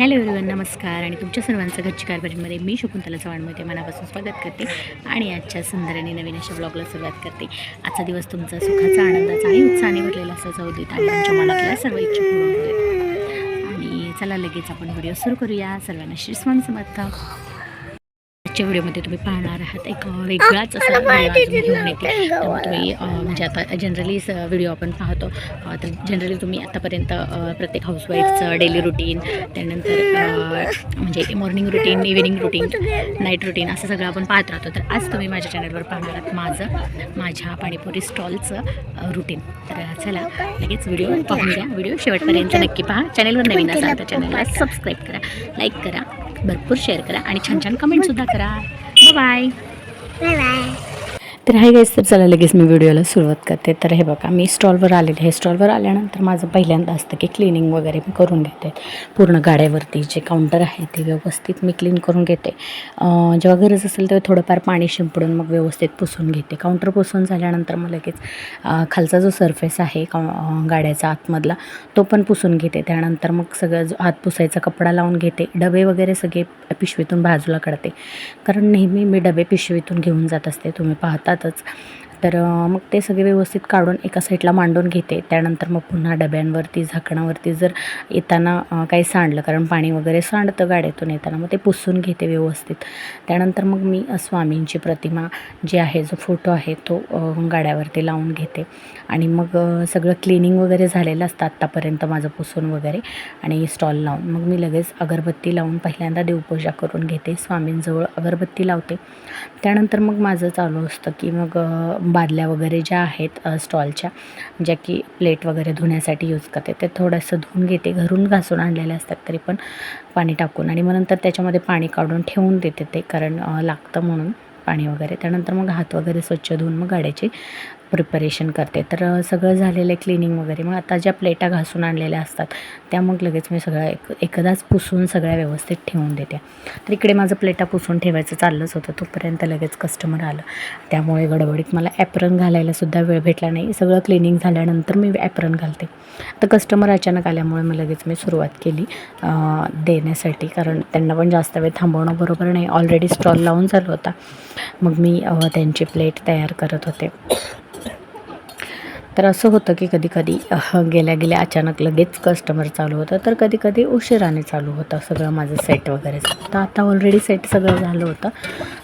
Hello everyone नमस्कार आणि तुमच्या सर्वांचं घरची कारभारीमध्ये मी शकुंतला चव्हाणमध्ये मनापासून स्वागत करते आणि आजच्या सुंदर आणि नवीन अशा ब्लॉगला सुरुवात करते. आजचा दिवस तुमचा सुखाचा आनंदाचा आणि उत्साहाने भरलेला असा जाऊ देत आणि तुमच्या मनातल्या सर्व इच्छा पूर्ण आणि चला लगेच आपण व्हिडिओ सुरू करूया. सर्वांना श्री स्वामी समर्थ. आजच्या व्हिडिओमध्ये तुम्ही पाहणार आहात. एक वेगळाच असा व्हिडिओ घेऊन येते त्यामुळे तुम्ही अ, म्हणजे आता जनरली व्हिडिओ आपण पाहतो. तर जनरली तुम्ही आतापर्यंत प्रत्येक हाऊसवाईफचं डेली रुटीन त्यानंतर म्हणजे morning routine evening routine night routine असं सगळं आपण पाहत राहतो. तर आज तुम्ही माझ्या चॅनलवर पाहणार आहात माझं माझ्या पाणीपुरी स्टॉलचं रुटीन तर चला लगेच व्हिडिओ पाहून घ्या. व्हिडिओ शेवटपर्यंत नक्की पहा. चॅनलवर नवीन असाल तर चॅनलला सबस्क्राईब करा लाईक करा भरपूर शेअर करा आणि छान छान कमेंटसुद्धा करा. बाय तर हे गाईस तर चला लगेच मी व्हिडिओला सुरुवात करते. तर हे बघा मी स्टॉलवर आलेले आहे. स्टॉलवर आल्यानंतर माझं पहिल्यांदा असतं की क्लिनिंग वगैरे मी करून घेते. पूर्ण गाड्यावरती जे काउंटर आहे ते व्यवस्थित मी क्लीन करून घेते. जेव्हा गरज असेल तेव्हा थोडंफार पाणी शिंपडून मग व्यवस्थित पुसून घेते. काउंटर पुसून झाल्यानंतर मग लगेच खालचा जो सरफेस आहे गाड्याचा आतमधला तो पण पुसून घेते. त्यानंतर मग सगळं जो हात पुसायचा कपडा लावून घेते. डबे वगैरे सगळे पिशवीतून बाजूला काढते. कारण नेहमी मी डबे पिशवीतून घेऊन जात असते. तुम्ही पाहता असतातच तर मग ते सगळे व्यवस्थित काढून एका साईडला मांडून घेते. त्यानंतर मग पुन्हा डब्यांवरती झाकणावरती जर येताना काही सांडलं कारण पाणी वगैरे सांडतं गाड्यातून येताना मग ते पुसून घेते व्यवस्थित. त्यानंतर मग मी स्वामींची प्रतिमा जी आहे जो फोटो आहे तो गाड्यावरती लावून घेते. आणि मग सगळं क्लिनिंग वगैरे झालेलं असतं आत्तापर्यंत माझं पुसून वगैरे आणि स्टॉल लावून. मग मी लगेच अगरबत्ती लावून पहिल्यांदा देवपूजा करून घेते. स्वामींजवळ अगरबत्ती लावते. त्यानंतर मग माझं चालू असतं की मग बादल्या वगैरे ज्या आहेत स्टॉलच्या ज्या की प्लेट वगैरे धुण्यासाठी यूज करते ते थोडंसं धुवून घेते. घरून घासून आणलेले असतात तरी पण पाणी टाकून आणि मग नंतर त्याच्यामध्ये पाणी काढून ठेवून देते ते कारण लागतं म्हणून पाणी वगैरे. त्यानंतर मग हात वगैरे स्वच्छ धुवून मग गाड्याची प्रिपरेशन करते. तर सगळं झालेलं आहे क्लिनिंग वगैरे. मग आता ज्या प्लेटा घासून आणलेल्या असतात त्या मग लगेच मी सगळ्या एक एकदाच पुसून सगळ्या व्यवस्थित ठेवून देते. तर इकडे माझं प्लेटा पुसून ठेवायचं चाललंच होतं. तोपर्यंत लगेच कस्टमर आलं. त्यामुळे गडबडीत मला ॲप्रन घालायलासुद्धा वेळ भेटला नाही. सगळं क्लिनिंग झाल्यानंतर मी ॲप्रन घालते. तर कस्टमर अचानक आल्यामुळे मग लगेच मी सुरुवात केली देण्यासाठी. कारण त्यांना पण जास्त वेळ थांबवणं बरोबर नाही. ऑलरेडी स्टॉल लावून झाला होता. मग मी त्यांची प्लेट तयार करत होते. तर असं होतं की कधी कधी गेल्या गेल्या अचानक लगेच कस्टमर चालू होतं. तर कधी कधी उशिराने चालू होतं सगळं माझं सेट वगैरे. तर आता ऑलरेडी सेट सगळं झालं होतं.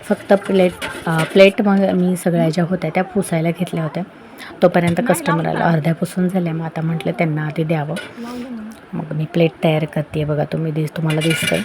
फक्त प्लेट प्लेट मग मी सगळ्या ज्या होत्या त्या पुसायला घेतल्या होत्या. तोपर्यंत कस्टमरला अर्ध्या पुसून झाल्या. मग आता म्हटलं त्यांना आधी द्यावं. मग मी प्लेट तयार करते बघा तुम्ही दिस तुम्हाला दिसतं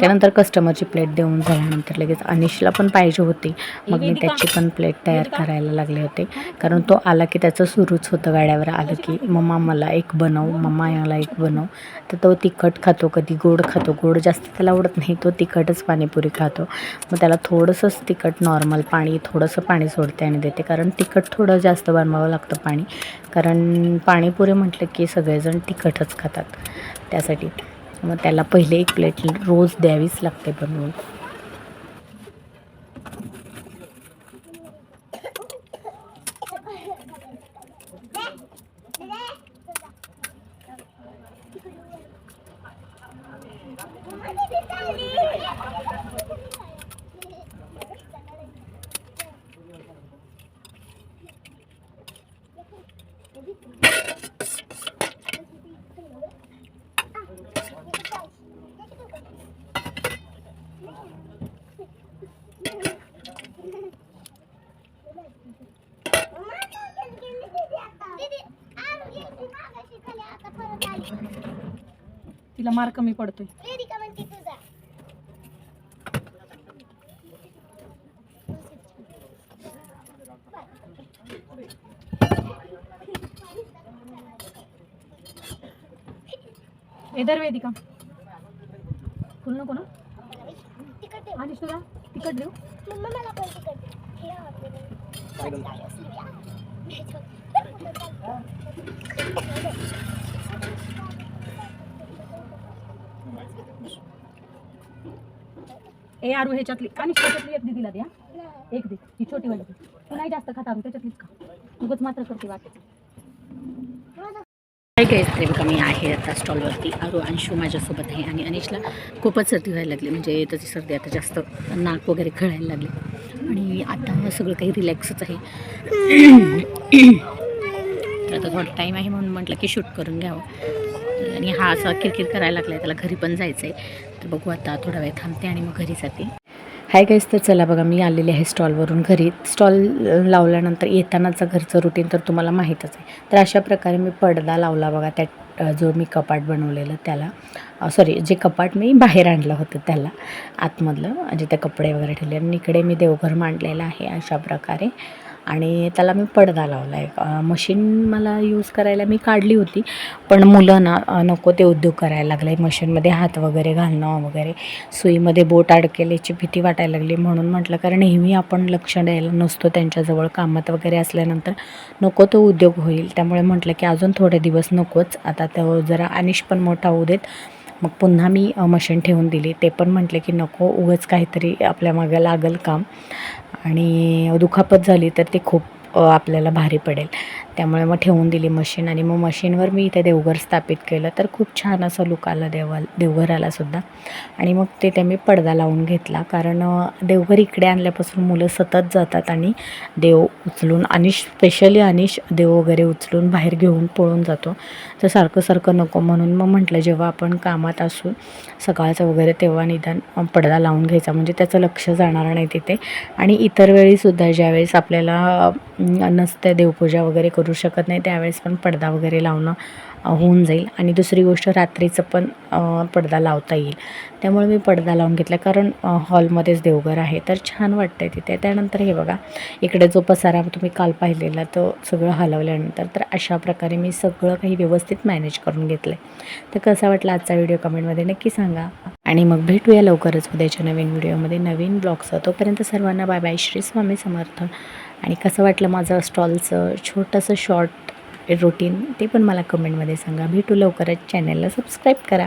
त्यानंतर कस्टमरची प्लेट देऊन झाल्यानंतर लगेच अनिशला पण पाहिजे होती. मग मी त्याची पण प्लेट तयार करायला लागले होते. कारण तो आला की त्याचं सुरूच होतं गाड्यावर. आलं की मम्मा मला एक बनव मम्मा याला एक बनव. तर तो तिखट खातो कधी गोड खातो. गोड जास्त त्याला आवडत नाही तो तिखटच पाणीपुरी खातो. मग त्याला थोडंसंच तिखट नॉर्मल पाणी थोडंसं पाणी सोडते आणि देते. कारण तिखट थोडं जास्त बनवावं लागतं पाणी. कारण पाणीपुरी म्हटलं की सगळेजण तिखटच खातात. त्यासाठी. मग त्याला पहिले एक प्लेट रोज द्यावीच लागते बनवून. तिला मार कमी पडतोय एदर वेदिका फुल नको ना आणि तुला तिकट देऊ ए आरू ह्याच्यातली आणि ह्याच्यातली एक दिदीला द्या. एक दे ही छोटी वाली दे. तू नाही जास्त खाता त्याच्यातलीच का उगच मात्र करते वाटत. काही गाईज तरी मी आहे आता स्टॉलवरती. आरो अंशू माझ्यासोबत आहे आणि अनिशला खूपच सर्दी व्हायला लागली. म्हणजे त्याची सर्दी आता जास्त नाक वगैरे खळायला लागली. आणि आता सगळं काही रिलॅक्सच आहे. तर आता थोडा टाईम आहे म्हणून म्हटलं की शूट करून घ्यावं. आणि हा असा किरकिर करायला लागला आहे त्याला घरी पण जायचं आहे तर बघू आता थोडा वेळ थांबते आणि मग घरी जाते. हाय गाईज तर चला बघा मी आलेले आहे स्टॉलवरून घरी. स्टॉल लावल्यानंतर येतानाचं घरचं रुटीन तर तुम्हाला माहीतच आहे. तर अशा प्रकारे मी पडदा लावला बघा त्या जो मी कपाट बनवलेलं त्याला. सॉरी जे कपाट मी बाहेर आणलं होतं त्याला आतमधलं. जिथे कपडे वगैरे ठेवले. आणि इकडे मी देवघर मांडलेलं आहे अशा प्रकारे. आणि त्याला मी पडदा लावला. आहे मशीन मला यूज करायला मी काढली होती. पण मुलं ना नको ते उद्योग करायला लागले. मशीनमध्ये हात वगैरे घालणं वगैरे. सुईमध्ये बोट अडकेल्याची भीती वाटायला लागली. म्हणून म्हटलं कारण नेहमी आपण लक्ष द्यायला नसतो त्यांच्याजवळ. कामात वगैरे असल्यानंतर नको तो उद्योग होईल. त्यामुळे म्हटलं की अजून थोडे दिवस नकोच. आता तो जरा अनिश पण मोठा होऊ देत. मग पुन्हा मी मशीन ठेवून दिली. ते पण म्हटले की नको उगाच काहीतरी आपल्या मागं लागल काम. आणि दुखापत झाली तर ते खूप आपल्याला भारी पडेल. त्यामुळे मग ठेवून दिली मशीन आणि मग मशीनवर मी इथे देवघर स्थापित केलं. तर खूप छान असं लुक आलं देवा देवघराला सुद्धा. आणि मग ते मी पडदा लावून घेतला. कारण देवघर इकडे आणल्यापासून मुलं सतत जातात आणि देव उचलून आणि स्पेशली अनिश देव वगैरे उचलून बाहेर घेऊन पळून जातो. तर सारखं सारखं नको म्हणून मग म्हटलं जेव्हा आपण कामात असू सकाळचं वगैरे तेव्हा निदान पडदा लावून घ्यायचा. म्हणजे त्याचं लक्ष जाणार नाही तिथे. आणि इतर वेळीसुद्धा ज्यावेळेस आपल्याला नसते देवपूजा वगैरे करू शकत नाही. त्यावेळेस पण पडदा वगैरे लावणं होऊन जाईल. आणि दुसरी गोष्ट रात्रीचं पण पडदा लावता येईल. त्यामुळे मी पडदा लावून घेतला. कारण हॉलमध्येच देवघर आहे. तर छान वाटतं आहे तिथे. त्यानंतर हे बघा इकडे जो पसारा तुम्ही काल पाहिलेला तो सगळं हलवल्यानंतर तर अशा प्रकारे मी सगळं काही व्यवस्थित मॅनेज करून घेतलं आहे तर कसा वाटला आजचा व्हिडिओ कमेंटमध्ये नक्की सांगा. आणि मग भेटूया लवकरच उद्याच्या नवीन व्हिडिओमध्ये नवीन ब्लॉगचं तोपर्यंत सर्वांना बाय बाय. श्री स्वामी समर्थ. आणि कसं वाटलं माझं स्टॉलचं छोटंसं शॉर्ट रुटीन ते पण मला कमेंटमध्ये सांगा. भेटू लवकरच चॅनलला सबस्क्राईब करा.